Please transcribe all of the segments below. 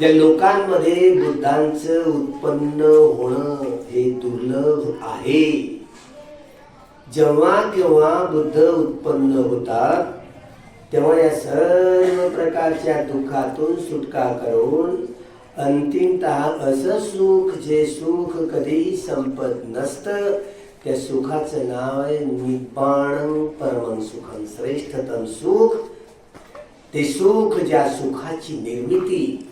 या लोकांमध्ये बुद्धांचं उत्पन्न होणं हे दुर्लभ आहे. जेव्हा केव्हा बुद्ध उत्पन्न होतात तेव्हा या सर्व प्रकारच्या दुःखातून सुटका करून अंतिमतः असं सुख जे सुख कधी संपत नसतं त्या सुखाचं नाव आहे निबाण परम सुखम श्रेष्ठतम सुख. ते सुख ज्या सुखाची निर्मिती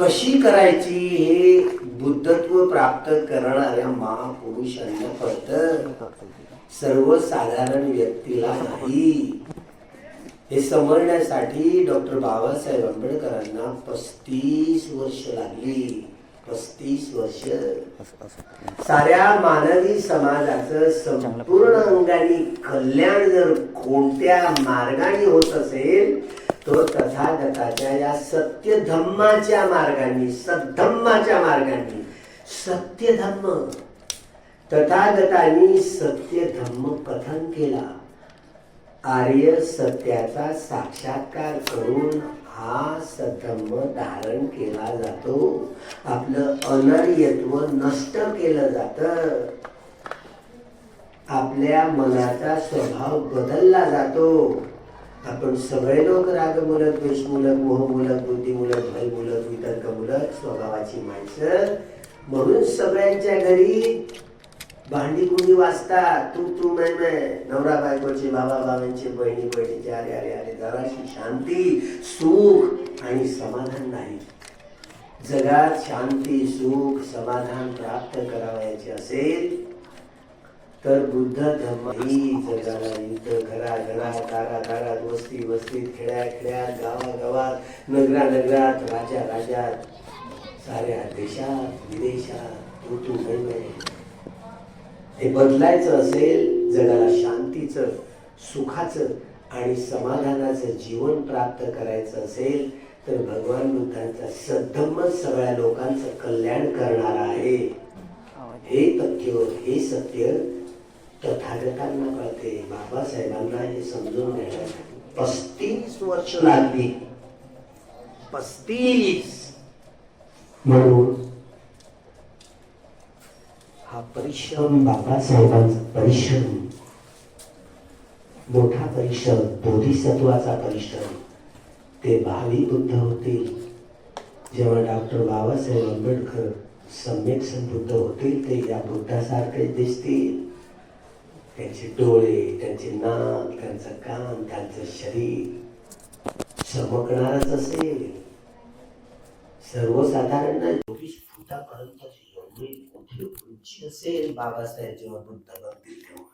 कशी करायची हे बुद्धत्व प्राप्त करणाऱ्या महापुरुषांना कळतं. सर्वसाधारण व्यक्तीला नाही. हे समजण्यासाठी डॉक्टर बाबासाहेब आंबेडकरांना पस्तीस वर्ष लागली. पस्तीस वर्ष. साऱ्या मानवी समाजाचं संपूर्ण अंगाने कल्याण जर कोणत्या मार्गाने होत असेल तो तथागताच्या या सत्य धम्माच्या मार्गाने सद्धम्माच्या मार्गाने सत्य धम्म तथागतांनी सत्य धम्म कथन केला. आर्य सत्याचा साक्षात्कार करून हा सद्धम्म धारण केला जातो. आपलं अनर्यत्व नष्ट केलं जातं. आपल्या मनाचा स्वभाव बदलला जातो. आपण सगळे लोक रागमूलक द्वेषमूलक मोहमूलक बुद्धिमूलक भयमूलक वितर्कमूलक स्वभावाची माणसं. म्हणून सगळ्यांच्या घरी भांडी कुणी वाजतात? तू तू मैं नवरा बायकोचे बाबा बाबांचे बहिणी बहिणीचे अरे अरे अरे जराशी शांती सुख आणि समाधान नाही. जगात शांती सुख समाधान प्राप्त करावयाचे असेल तर बुद्ध धम्म ही जगाला युद्ध घरा घरात दारा दारात वस्ती वस्तीत खेड्या खेड्यात गावा गावात नगरा नगरात राजा राजात साऱ्या देशात विदेशात ऋतू तू हे बदलायचं असेल जगाला शांतीचं सुखाचं आणि समाधानाचं जीवन प्राप्त करायचं असेल तर भगवान बुद्धांचा सद्धम्म सगळ्या लोकांचं कल्याण करणार आहे. हे तथ्य हे सत्य तथागतांना कळते. बाबासाहेबांना हे समजून घेण्यासाठी पस्तीस वर्ष लागली. पस्तीस. म्हणून हा परिश्रम बाबासाहेबांचा परिश्रम. मोठा परिश्रम बोधिसत्वाचा परिश्रम. ते भावी बुद्ध होतील जेव्हा डॉक्टर बाबासाहेब आंबेडकर सम्यक संबुद्ध होतील ते या बुद्धासारखे दिसतील. त्यांचे डोळे त्यांचे नाक त्यांचं कान त्यांचं शरीर चमकणारच असेल. सर्वसाधारण नाही चोवीस फुटापर्यंतची एवढी मोठी असेल बाबासाहेब जेव्हा बुद्ध बनतील तेव्हा.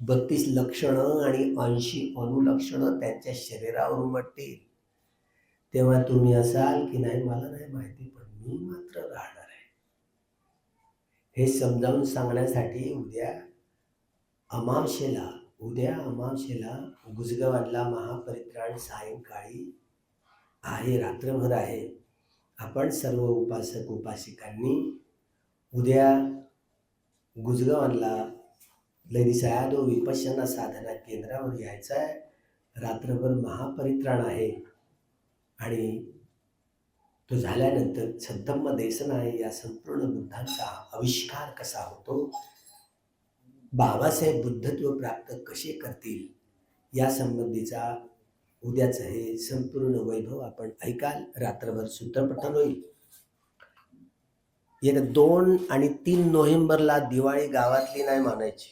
बत्तीस लक्षणं आणि ऐंशी अनुलक्षणं त्यांच्या शरीरावर उमटतील. तेव्हा तुम्ही असाल की नाही मला नाही माहिती पण मी मात्र राहणार आहे. हे समजावून सांगण्यासाठी उद्या अमावशेला उद्या अमावशेला गुजगवाडला महापरित्राण सायंकाळी आहे रात्रभर आहे. आपण सर्व उपासक उपासिकांनी उद्या गुजगावला लेडीज सयादो विपश्यना साधना केंद्रावर यायचं आहे. रात्रभर महापरित्राण आहे. आणि तो झाल्यानंतर छद्धम्म देसन आहे. या संपूर्ण बुद्धांचा आविष्कार कसा होतो? बाबासाहेब बुद्धत्व प्राप्त कसे करतील? या संबंधीचा उद्याचं हे संपूर्ण वैभव आपण ऐकाल. रात्रभर सूत्रपठन होईल. एक दोन आणि तीन नोव्हेंबरला दिवाळी गावातली नाही मानायची.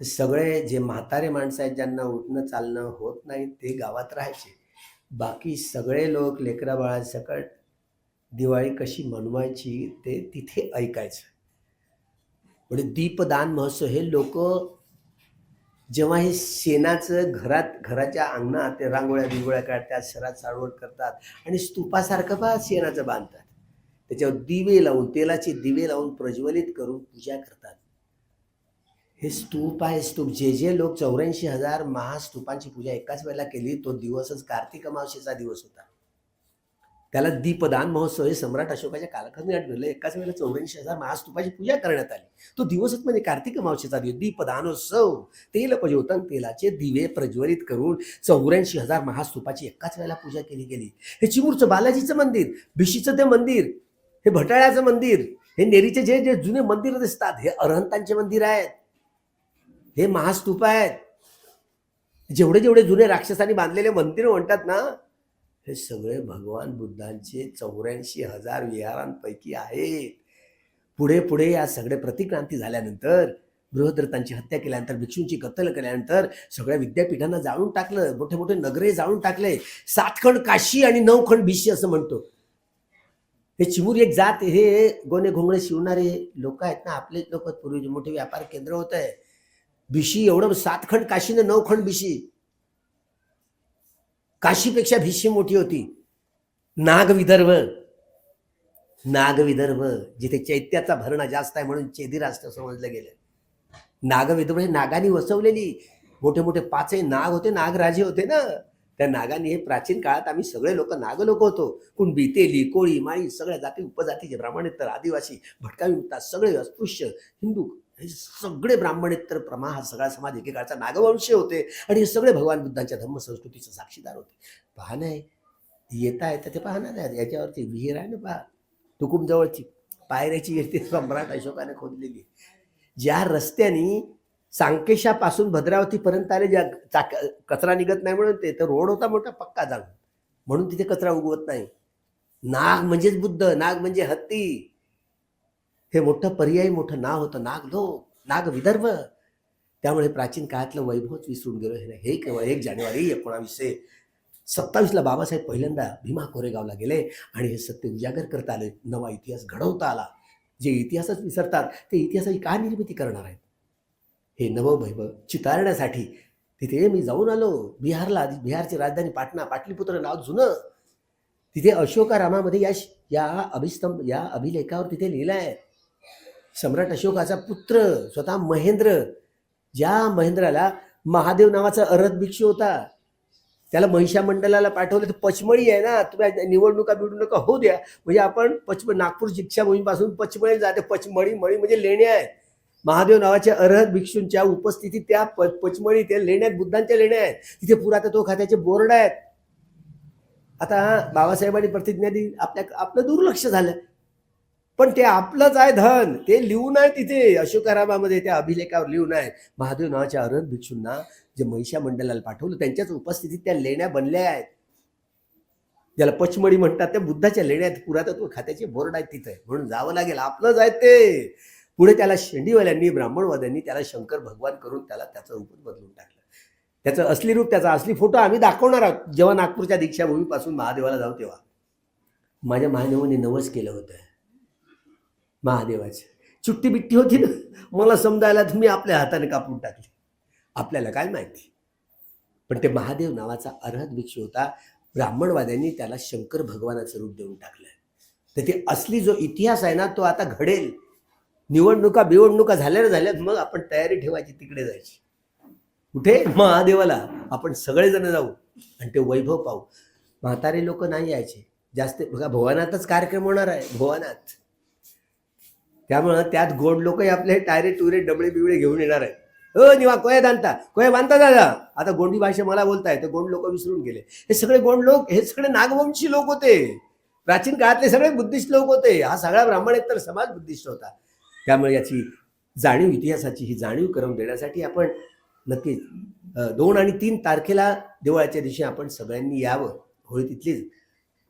तर सगळे जे म्हातारे माणसं आहेत ज्यांना उठणं चालणं होत नाही ते गावात राहायचे. बाकी सगळे लोक लेकरा बाळासकट दिवाळी कशी मनवायची ते तिथे ऐकायचं. म्हणजे दीपदान महोत्सव हे लोक जेव्हा हे शेणाचं घरात घराच्या अंगणात ते रांगोळ्या बिंगोळ्या काढतात शरात साडवड करतात आणि स्तूपासारखं बा शेणाचं बांधतात. त्याच्यावर दिवे लावून तेलाचे दिवे लावून प्रज्वलित करून पूजा करतात. हे स्तूप आहे स्तूप. जे जे लोक चौऱ्याऐंशी हजार महास्तूपांची पूजा एकाच वेळेला केली तो दिवसच कार्तिक अमावस्येचा दिवस होता. त्याला दीपदान महोत्सव हे सम्राट अशोकाच्या कालखंडात घडलं एकाच वेळेला चौऱ्याऐंशी हजार महास्तूपाची पूजा करण्यात आली. तो दिवसच म्हणजे कार्तिक अमावस्येचा दिवस. दीपदानोत्सव. तेल पजोतन तेलाचे दिवे प्रज्वलित करून चौऱ्याऐंशी हजार महास्तूपाची एकाच वेळेला पूजा केली गेली हे चिमूरचं बालाजीचं मंदिर भिशीचं ते मंदिर हे भटाळ्याचं मंदिर हे नेरीचे जे जे जुने मंदिर दिसतात हे अरहंतांचे मंदिर आहेत हे महास्तूप आहेत. जेवढे जेवढे जुने राक्षसांनी बांधलेले मंदिर म्हणतात ना हे सगळे भगवान बुद्धांचे चौऱ्याऐंशी हजार विहारांपैकी आहेत. पुढे पुढे या सगळे प्रतिक्रांती झाल्यानंतर बृहद्रथांची हत्या केल्यानंतर भिक्षूंची कत्तल केल्यानंतर सगळ्या विद्यापीठांना जाळून टाकलं मोठे मोठे नगरे जाळून टाकले. सातखंड काशी आणि नऊखंड भिशी असं म्हणतो. हे चिमूर एक जात हे गोणे घोंगडे शिवणारे लोक आहेत ना आपले लोक पूर्वी मोठे व्यापार केंद्र होत आहे. भिशी एवढं सातखंड काशी न नऊखंड भिशी. काशीपेक्षा भिशी मोठी होती. नाग विदर्भ. नाग विदर्भ जिथे चैत्याचा भरणा जास्त आहे म्हणून चेदी राष्ट्र समजलं गेलं. नाग विदर्भ हे नागाने वसवलेली. मोठे मोठे पाचही नाग होते नागराजे होते ना. त्या नागांनी हे प्राचीन काळात आम्ही सगळे लोक नाग लोक होतो. कुणबी तेली कोळी माळी सगळ्या जाती उपजातीचे ब्राह्मणेतर आदिवासी भटका विमुक्ता सगळे अस्पृश्य हिंदू हे सगळे ब्राह्मणेतर प्रमा हा सगळा समाज एकेकाळचा नागवंश होते. आणि हे सगळे भगवान बुद्धांच्या धम्मसंस्कृतीचे साक्षीदार होते. पाहणं नाही येता येतं ते पाहणार आहे याच्यावरती विहीर आहे ना पहा. तुकुमजवळची. पायऱ्याची विहीर ती सम्राट अशोकाने खोदलेली. ज्या रस्त्याने सांकेशापासून भद्रावतीपर्यंत आले ज्या चाक कचरा निघत नाही म्हणून ते तर रोड होता मोठा पक्का जाऊन. म्हणून तिथे कचरा उगवत नाही. नाग म्हणजेच बुद्ध नाग म्हणजे हत्ती. हे मोठं पर्यायी मोठं नाव होतं नाग लोक नाग विदर्भ त्यामुळे प्राचीन काळातलं वैभवच विसरून गेलो हे हे केव्हा एक जानेवारी एकोणावीसशे सत्तावीसला बाबासाहेब पहिल्यांदा भीमा कोरेगावला गेले आणि हे सत्य उजागर करता आले. नवा इतिहास घडवता आला. जे इतिहासच विसरतात ते इतिहासाची का निर्मिती करणार आहेत? हे नववैभव चितारण्यासाठी. तिथे मी जाऊन आलो. बिहारला आधी बिहारची राजधानी पाटणा पाटलीपुत्र नाव जुनं. तिथे अशोकारामामध्ये या या अभिस्तंभ या अभिलेखावर तिथे लिहिलं आहे. सम्राट अशोकाचा पुत्र स्वतः महेंद्र. ज्या महेंद्राला महादेव नावाचा अरथ भिक्षू होता त्याला महिषा मंडळाला पाठवलं. तर पचमळी आहे ना तुम्ही निवडणुका बिवडणुका होऊ द्या. म्हणजे आपण पचम नागपूर शिक्षाभूमीपासून पचमळी जाते. पचमळी मळी म्हणजे लेण्या आहेत. महादेव नावाच्या अरहत भिक्षूंच्या उपस्थितीत त्या पचमळी त्या लेण्यात बुद्धांच्या लेण्या आहेत. तिथे पुरातत्व खात्याचे बोर्ड आहेत. आता बाबासाहेबांनी प्रतिज्ञा दिली आपल्या आपलं दुर्लक्ष झालं. पण ते आपलंच आहे धन. ते लिहून आहे तिथे. अशोकारामामध्ये त्या अभिलेखावर लिहून आहे. महादेव नावाच्या अरहत भिक्षूंना जे महिषा मंडलाला पाठवलं त्यांच्याच उपस्थितीत त्या लेण्या बनल्या आहेत. ज्याला पचमडी म्हणतात त्या बुद्धाच्या लेण्यात पुरातत्व खात्याचे बोर्ड आहेत तिथे. म्हणून जावं लागेल. आपलंच आहे ते. पुढे त्याला शेंडीवाल्यांनी ब्राह्मणवाद्यांनी त्याला शंकर भगवान करून त्याला त्याचं रूप बदलून टाकलं. त्याचं असली रूप त्याचा असली फोटो आम्ही दाखवणार आहोत. जेव्हा नागपूरच्या दीक्षाभूमीपासून महादेवाला जाऊ तेव्हा. माझ्या महादेवाने नवस केलं होतं. महादेवाचं. चुट्टी बिट्टी होती ना? मला समजायला तुम्ही आपल्या हाताने कापून टाकली. आपल्याला काय माहिती? पण ते महादेव नावाचा अर्हत भिक्षू होता. ब्राह्मणवाद्यांनी त्याला शंकर भगवानाचं रूप देऊन टाकलं. तर ते असली जो इतिहास आहे ना तो आता घडेल. निवडणुका बिवडणुका झाल्या झाल्यात मग आपण तयारी ठेवायची तिकडे जायची. कुठे? महादेवाला. आपण सगळेजण जाऊ आणि ते वैभव पाहू. म्हातारे लोक नाही यायचे. जास्त बघा भवानातच कार्यक्रम होणार आहे भवानात त्यामुळं त्यात गोड लोक आपले टायरे टुरे डबळे बिबळे घेऊन येणार आहेत. हो निवा कोय बांधता कोय बांधता दादा. आता गोंडी भाषा मला बोलताय तर गोंड लोक विसरून गेले. हे सगळे गोंड लोक हे सगळे नागवंशी लोक होते. प्राचीन काळातले सगळे बुद्धिस्ट लोक होते. हा सगळा ब्राह्मण एकतर समाज बुद्धिस्ट होता. त्यामुळे याची जाणीव इतिहासाची ही जाणीव करून देण्यासाठी आपण नक्कीच दोन आणि तीन तारखेला दिवाळीच्या दिवशी आपण सगळ्यांनी यावं होळी तिथलीच.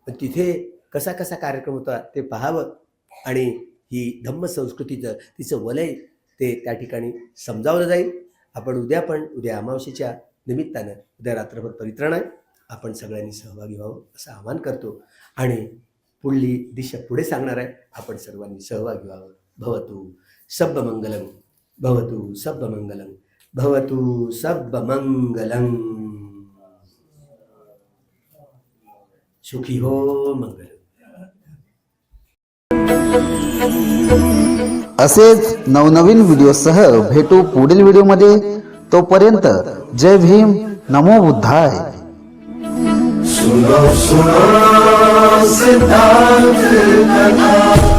पण तिथे कसा कसा कार्यक्रम होता ते पाहावं आणि ही धम्म संस्कृतीचं तिचं वलय ते त्या ठिकाणी समजावलं जाईल. आपण उद्या पण उद्या अमावस्येच्या निमित्तानं उद्या रात्रभर परित्राण आहे. आपण सगळ्यांनी सहभागी व्हावं असं आवाहन करतो आणि पुढली दिशा पुढे सांगणार आहे. आपण सर्वांनी सहभागी व्हावं. भवतु सब्बमंगलम भवतु सब्बमंगलम भवतु सब मंगलम सुखी हो मंगल असेच नवनवीन व्हिडिओसह भेटू पुढील व्हिडिओमध्ये. तोपर्यंत जय भीम नमो बुद्धाय. सुनो सुनो सिद्धांत कथा।